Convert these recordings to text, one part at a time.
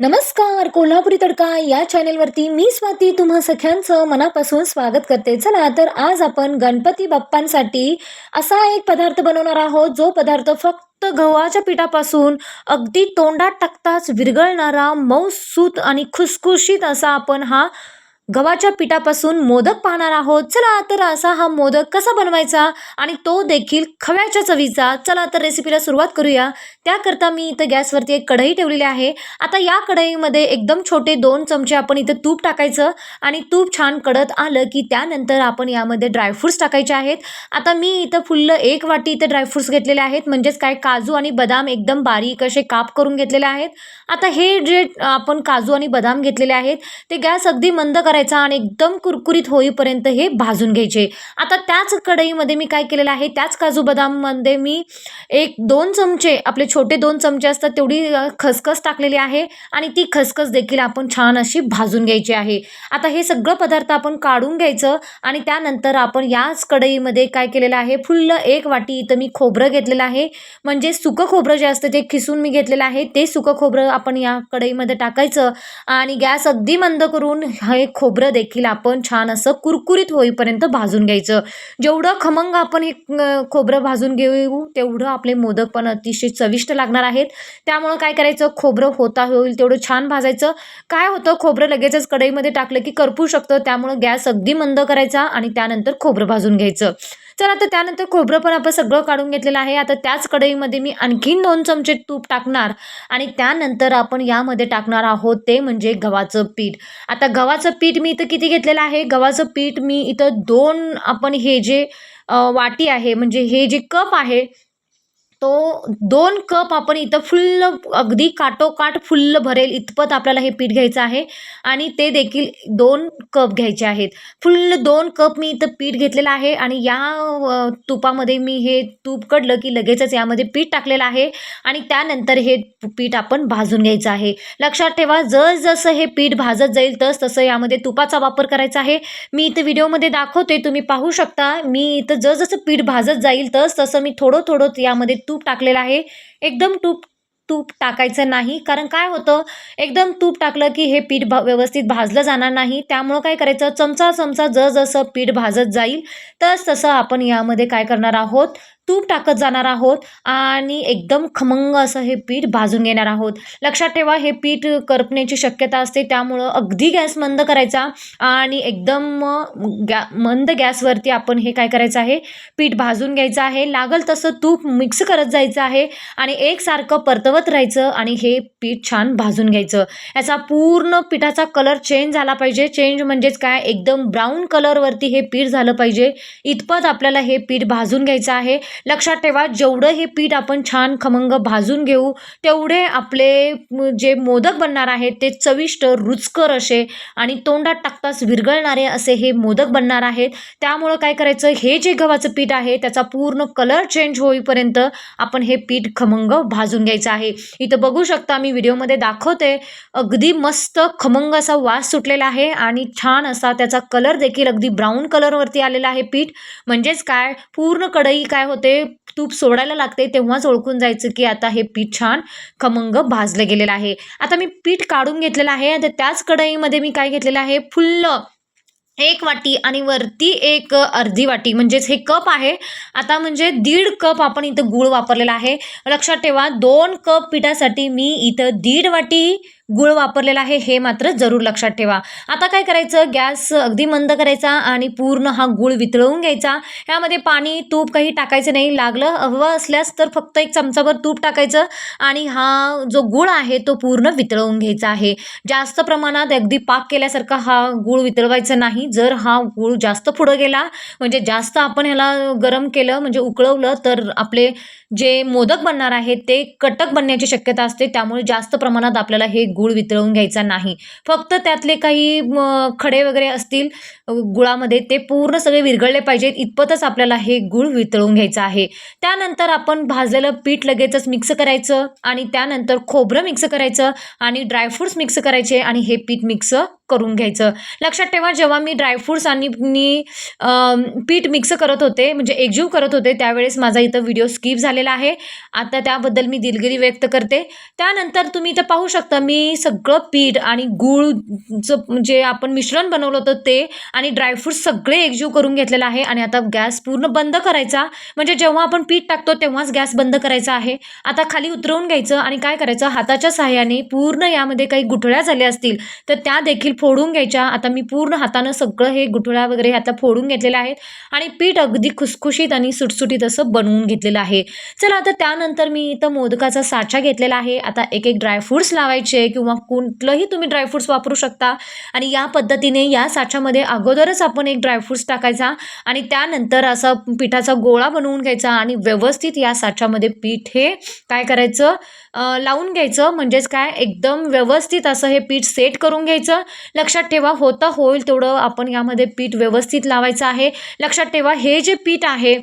नमस्कार कोल्हापुरी तडका या चॅनेलवरती मी स्वाती तुम्हा सख्यांचं मनापासून स्वागत करते. चला तर आज आपण गणपती बाप्पांसाठी असा एक पदार्थ बनवणार आहोत जो पदार्थ फक्त गव्हाच्या पिठापासून अगदी तोंडात टाकताच विरघळणारा मऊसूत आणि खुसखुशीत असा आपण हा गव्हाच्या पिठापासून मोदक पाहणार आहोत. चला तर असा हा मोदक कसा बनवायचा आणि तो देखील खव्याच्या चवीचा. चला तर रेसिपीला सुरुवात करूया. त्याकरता मी इथं गॅसवरती एक कढई ठेवलेली आहे. आता या कढईमध्ये एकदम छोटे दोन चमचे आपण इथं तूप टाकायचं आणि तूप छान कडत आलं की त्यानंतर आपण यामध्ये ड्रायफ्रूट्स टाकायचे आहेत. आता मी इथं फुल्ल एक वाटी इथं ड्रायफ्रूट्स घेतलेले आहेत. म्हणजेच काय? काजू आणि बदाम एकदम बारीक असे काप करून घेतलेले आहेत. आता हे जे आपण काजू आणि बदाम घेतलेले आहेत ते गॅस अगदी मंद करायचं आणि एकदम कुरकुरीत होईपर्यंत हे भाजून घ्यायचे. आता त्याच कढईमध्ये मी काय केलेलं आहे त्याच काजू बदाममध्ये मी एक दोन चमचे आपले छोटे दोन चमचे असतात तेवढी खसखस टाकलेली आहे आणि ती खसखस देखील आपण छान अशी भाजून घ्यायची आहे. आता हे सगळं पदार्थ आपण काढून घ्यायचं आणि त्यानंतर आपण याच कढईमध्ये काय केलेलं आहे फुल्ल एक वाटी इथं मी खोबरं घेतलेलं आहे. म्हणजे सुकं खोबरं जे असतं ते खिसून मी घेतलेलं आहे ते सुकं खोबरं आपण या कढईमध्ये टाकायचं आणि गॅस अगदी मंद करून हे खो खोबरं देखील आपण छान असं कुरकुरीत होईपर्यंत भाजून घ्यायचं. जेवढं खमंग आपण हे खोबरं भाजून घेऊ तेवढं आपले मोदक पण अतिशय चविष्ट लागणार आहेत. त्यामुळं काय करायचं? खोबरं होता होईल तेवढं छान भाजायचं. काय होतं? खोबरं लगेचच कढईमध्ये टाकलं की करपू शकतं. त्यामुळं गॅस अगदी मंद करायचा आणि त्यानंतर खोबरं भाजून घ्यायचं. तर आता त्यानंतर खोबरं पण आपण सगळं काढून घेतलेलं आहे. आता त्याच कढईमध्ये मी आणखीन दोन चमचे तूप टाकणार आणि त्यानंतर आपण यामध्ये टाकणार आहोत ते म्हणजे गव्हाचं पीठ. आता गव्हाचं पीठ मी इथं किती घेतलेलं आहे? गव्हाचं पीठ मी इथं दोन आपण हे जे वाटी आहे म्हणजे हे जे कप आहे तो दोन कप आपण इथं फुल्ल अगदी काटोकाट फुल्ल भरेल इतपत आपल्याला हे पीठ घ्यायचं आहे. आणि ते देखील दोन कप घ्यायचे आहेत. फुल्ल दोन कप मी इथं पीठ घेतलेलं आहे आणि या तुपामध्ये मी हे तूप कडलं की लगेचच यामध्ये पीठ टाकलेलं आहे. आणि त्यानंतर हे पीठ आपण भाजून घ्यायचं आहे. लक्षात ठेवा जसजसं हे पीठ भाजत जाईल तस तसं यामध्ये तुपाचा वापर करायचा आहे. मी इथं व्हिडिओमध्ये दाखवते तुम्ही पाहू शकता. मी इथं जसजसं पीठ भाजत जाईल तस तसं मी थोडं थोडं यामध्ये तूप टाकलेलं आहे. एकदम तूप तूप टाकायचं नाही. कारण काय होतं एकदम तूप टाकलं की हे पीठ भा व्यवस्थित भाजलं जाणार नाही. त्यामुळं काय करायचं चमचा चमचा जसं पीठ भाजत जाईल तस तसं आपण यामध्ये काय करणार आहोत? तूप टाकत जाणार आहोत आणि एकदम खमंग असं हे पीठ भाजून घेणार आहोत. लक्षात ठेवा हे पीठ करपण्याची शक्यता असते. त्यामुळं अगदी गॅस मंद करायचा आणि एकदम गॅ मंद गॅसवरती आपण हे काय करायचं आहे? पीठ भाजून घ्यायचं आहे. लागल तसं तूप मिक्स करत जायचं आहे आणि एकसारखं परतवत राहायचं आणि हे पीठ छान भाजून घ्यायचं. याचा पूर्ण पिठाचा कलर चेंज झाला पाहिजे. चेंज म्हणजेच काय? एकदम ब्राऊन कलरवरती हे पीठ झालं पाहिजे. इतपत आपल्याला हे पीठ भाजून घ्यायचं आहे. लक्षात ठेवा जेवढं हे पीठ आपण छान खमंग भाजून घेऊ तेवढे आपले जे मोदक बनणार आहेत ते चविष्ट रुचकर असे आणि तोंडात टाकताच विरघळणारे असे हे मोदक बनणार आहेत. त्यामुळं काय करायचं हे जे गव्हाचं पीठ आहे त्याचा पूर्ण कलर चेंज होईपर्यंत आपण हे पीठ खमंग भाजून घ्यायचं आहे. इथं बघू शकता मी व्हिडिओमध्ये दाखवते अगदी मस्त खमंग असा वास सुटलेला आहे आणि छान असा त्याचा कलर देखील अगदी ब्राऊन कलरवरती आलेला आहे पीठ. म्हणजेच काय पूर्ण कढई काय होतं तूप सोडायला लागते तेव्हाच ओळखून जायचं की आता हे पीठ छान खमंग भाजलं गेलेलं आहे. आता मी पीठ काढून घेतलेलं आहे आता त्याच कढईमध्ये मी काय घेतलेलं आहे? फुल्ल एक वाटी आणि वरती एक अर्धी वाटी. म्हणजेच हे कप आहे. आता म्हणजे दीड कप आपण इथं गूळ वापरलेला आहे. लक्षात ठेवा दोन कप पिठासाठी मी इथं दीड वाटी गूळ वापरलेला आहे हे मात्र जरूर लक्षात ठेवा. आता काय करायचं? गॅस अगदी मंद करायचा आणि पूर्ण हा गूळ वितळवून घ्यायचा. ह्यामध्ये पाणी तूप काही टाकायचं नाही. लागलं हवं असल्यास तर फक्त एक चमचाभर तूप टाकायचं आणि हा जो गूळ आहे तो पूर्ण वितळवून घ्यायचा आहे. जास्त प्रमाणात अगदी पाक केल्यासारखा हा गूळ वितळवायचा नाही. जर हा गूळ जास्त पुढं गेला म्हणजे जास्त आपण ह्याला गरम केलं म्हणजे उकळवलं तर आपले जे मोदक बनणार आहेत ते कटक बनण्याची शक्यता असते. त्यामुळे जास्त प्रमाणात आपल्याला हे गूळ वितळवून घ्यायचा नाही. फक्त त्यातले काही म, खडे वगैरे असतील गुळामध्ये ते पूर्ण सगळे विरघळले पाहिजेत. इतपतच आपल्याला हे गूळ वितळवून घ्यायचं आहे. त्यानंतर आपण भाजलेलं पीठ लगेचच मिक्स करायचं आणि त्यानंतर खोबरं मिक्स करायचं आणि ड्रायफ्रूट्स मिक्स करायचे आणि हे पीठ मिक्स करून घ्यायचं. लक्षात ठेवा जेव्हा मी ड्रायफ्रूट्स आणि मी पीठ मिक्स करत होते म्हणजे एकजीव करत होते त्यावेळेस माझा इथं व्हिडिओ स्किप झालेला आहे. आता त्याबद्दल मी दिलगिरी व्यक्त करते. त्यानंतर तुम्ही इथं पाहू शकता मी सगळं पीठ आणि गूळचं जे आपण मिश्रण बनवलं होतं ते आणि ड्रायफ्रूट्स सगळे एकजीव करून घेतलेलं आहे आणि आता गॅस पूर्ण बंद करायचा. म्हणजे जेव्हा आपण पीठ टाकतो तेव्हाच गॅस बंद करायचा आहे. आता खाली उतरवून घ्यायचं आणि काय करायचं? हाताच्या सहाय्याने पूर्ण यामध्ये काही गुठळ्या झाल्या असतील तर त्या देखील फोडून घ्यायच्या. आता मी पूर्ण हातानं सगळं हे गुठळ्या वगैरे आता फोडून घेतलेल्या आहेत आणि पीठ अगदी खुसखुशीत आणि सुटसुटीत असं बनवून घेतलेलं आहे. चला आता त्यानंतर मी इथं मोदकाचा साचा घेतलेला आहे. आता एक एक ड्रायफ्रूट्स लावायचे किंवा कुठलंही तुम्ही ड्रायफ्रूट्स वापरू शकता. आणि या पद्धतीने या साच्यामध्ये अगोदरच आपण एक ड्रायफ्रूट्स टाकायचा आणि त्यानंतर असा पिठाचा गोळा बनवून घ्यायचा आणि व्यवस्थित या साच्यामध्ये पीठ हे काय करायचं? लावून घ्यायचं. म्हणजेच काय? एकदम व्यवस्थित असं हे पीठ सेट करून घ्यायचं. लक्षात ठेवा होता होईल तेवढं आपण यामध्ये पीठ व्यवस्थित लावायचं आहे. लक्षात ठेवा हे जे पीठ आहे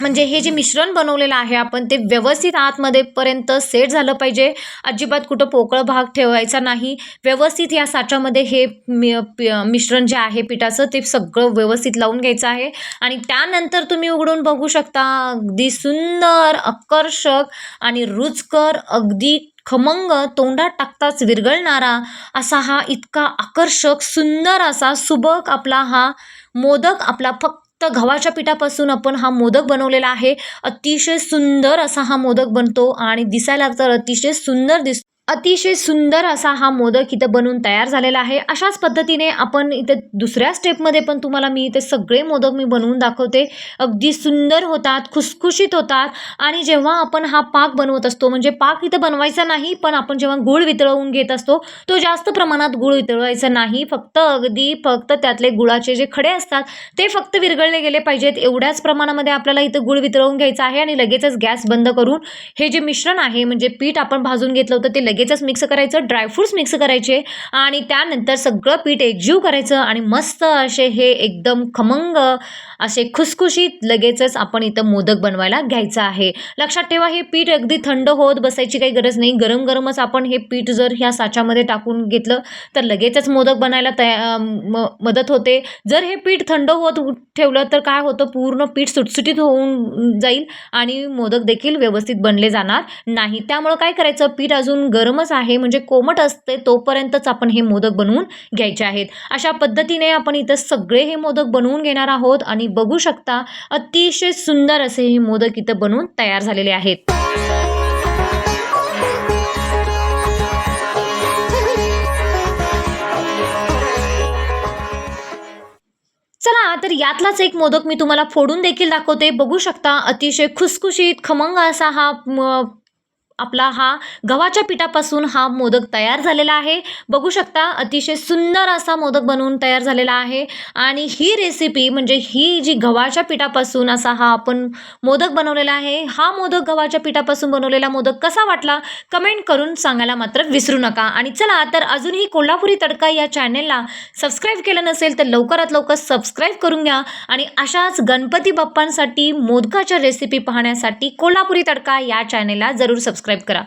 म्हणजे हे जे मिश्रण बनवलेलं आहे आपण ते व्यवस्थित आतमध्ये पर्यंत सेट झालं पाहिजे. अजिबात कुठं पोकळ भाग ठेवायचा नाही. व्यवस्थित या साच्यामध्ये हे मिश्रण जे आहे पिठाचं ते सगळं व्यवस्थित लावून घ्यायचं आहे. आणि त्यानंतर तुम्ही उघडून बघू शकता अगदी सुंदर आकर्षक आणि रुचकर अगदी खमंग तोंडात टाकताच विरघळणारा असा हा इतका आकर्षक सुंदर असा सुबक आपला हा मोदक आपला फक्त गव्हाच्या पिठापासून आपण हा मोदक बनवलेला आहे. अतिशय सुंदर असा हा मोदक बनतो आणि दिसायला तर अतिशय सुंदर दिस अतिशय सुंदर असा हा मोदक इथं बनवून तयार झालेला आहे. अशाच पद्धतीने आपण इथे दुसऱ्या स्टेपमध्ये पण तुम्हाला मी इथे सगळे मोदक मी बनवून दाखवते. अगदी सुंदर होतात खुसखुशीत होतात आणि जेव्हा आपण हा पाक बनवत असतो म्हणजे पाक इथं बनवायचा नाही पण आपण जेव्हा गूळ वितळवून घेत असतो तो जास्त प्रमाणात गूळ वितळवायचा नाही. फक्त अगदी फक्त त्यातले गुळाचे जे खडे असतात ते फक्त विरघळले गेले पाहिजेत. एवढ्याच प्रमाणामध्ये आपल्याला इथं गूळ वितळवून घ्यायचं आहे आणि लगेचच गॅस बंद करून हे जे मिश्रण आहे म्हणजे पीठ आपण भाजून घेतलं होतं ते लगेचच मिक्स करायचं ड्रायफ्रूट्स मिक्स करायचे आणि त्यानंतर सगळं पीठ एकजीव करायचं आणि मस्त असे हे एकदम खमंग असे खुसखुशीत लगेचच आपण इथं मोदक बनवायला घ्यायचं आहे. लक्षात ठेवा हे पीठ अगदी थंड होत बसायची काही गरज नाही. गरम गरमच आपण हे पीठ जर ह्या साच्यामध्ये टाकून घेतलं तर लगेचच मोदक बनायला तया म मदत होते. जर हे पीठ थंड होत ठेवलं तर काय होतं? पूर्ण पीठ सुटसुटीत होऊन जाईल आणि मोदक देखील व्यवस्थित बनले जाणार नाही. त्यामुळं काय करायचं? पीठ अजून गरमच आहे म्हणजे कोमट असते तोपर्यंतच आपण हे मोदक बनवून घ्यायचे आहेत. अशा पद्धतीने आपण इथं सगळे हे मोदक बनवून घेणार आहोत आणि बघू शकता. अतिशय सुंदर असे हे मोदक इथं बनवून तयार झालेले आहेत. चला तर यातलाच एक मोदक मी तुम्हाला फोडून देखील दाखवते. बघू शकता अतिशय खुसखुशीत खमंग असा हा आपला हा गव्हाच्या पिठापासून हा मोदक तयार झालेला आहे. बघू शकता अतिशय सुंदर असा मोदक बनवून तयार झालेला आहे. आणि ही रेसिपी म्हणजे ही जी गव्हाच्या पिठापासून असा हा आपण मोदक बनवलेला आहे हा मोदक गव्हाच्या पिठापासून बनवलेला मोदक कसा वाटला? कमेंट करून सांगायला मात्र विसरू नका. आणि चला तर अजूनही कोल्हापुरी तडका या चॅनेलला सबस्क्राईब केलं नसेल तर लवकरात लवकर सबस्क्राईब करून घ्या. आणि अशाच गणपती बाप्पांसाठी मोदकाच्या रेसिपी पाहण्यासाठी कोल्हापुरी तडका या चॅनेलला जरूर सबस्क्राईब करा.